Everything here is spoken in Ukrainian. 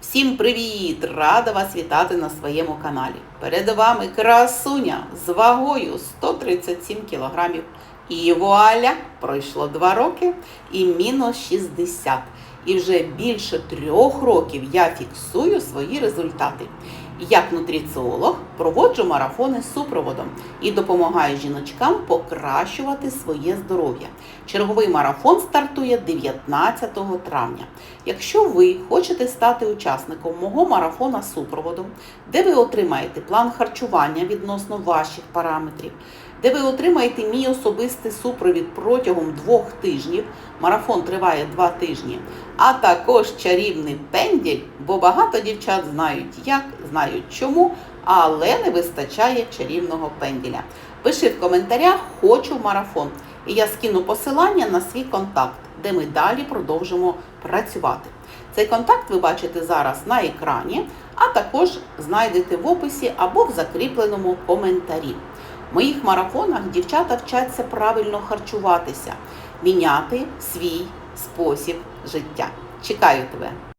Всім привіт! Рада вас вітати на своєму каналі. Перед вами красуня з вагою 137 кілограмів. І вуаля! Пройшло 2 роки і мінус 60. І вже більше трьох років я фіксую свої результати. Як нутриціолог проводжу марафони з супроводом і допомагаю жіночкам покращувати своє здоров'я. Черговий марафон стартує 19 травня. Якщо ви хочете стати учасником мого марафона з супроводом, де ви отримаєте план харчування відносно ваших параметрів, де ви отримаєте мій особистий супровід протягом двох тижнів. Марафон триває два тижні, а також чарівний пенділь, бо багато дівчат знають як, знають чому, але не вистачає чарівного пенділя. Пиши в коментарях Хочу марафон. І я скину посилання на свій контакт, де ми далі продовжимо працювати. Цей контакт ви бачите зараз на екрані, а також знайдете в описі або в закріпленому коментарі. В моїх марафонах дівчата вчаться правильно харчуватися, міняти свій спосіб життя. Чекаю тебе!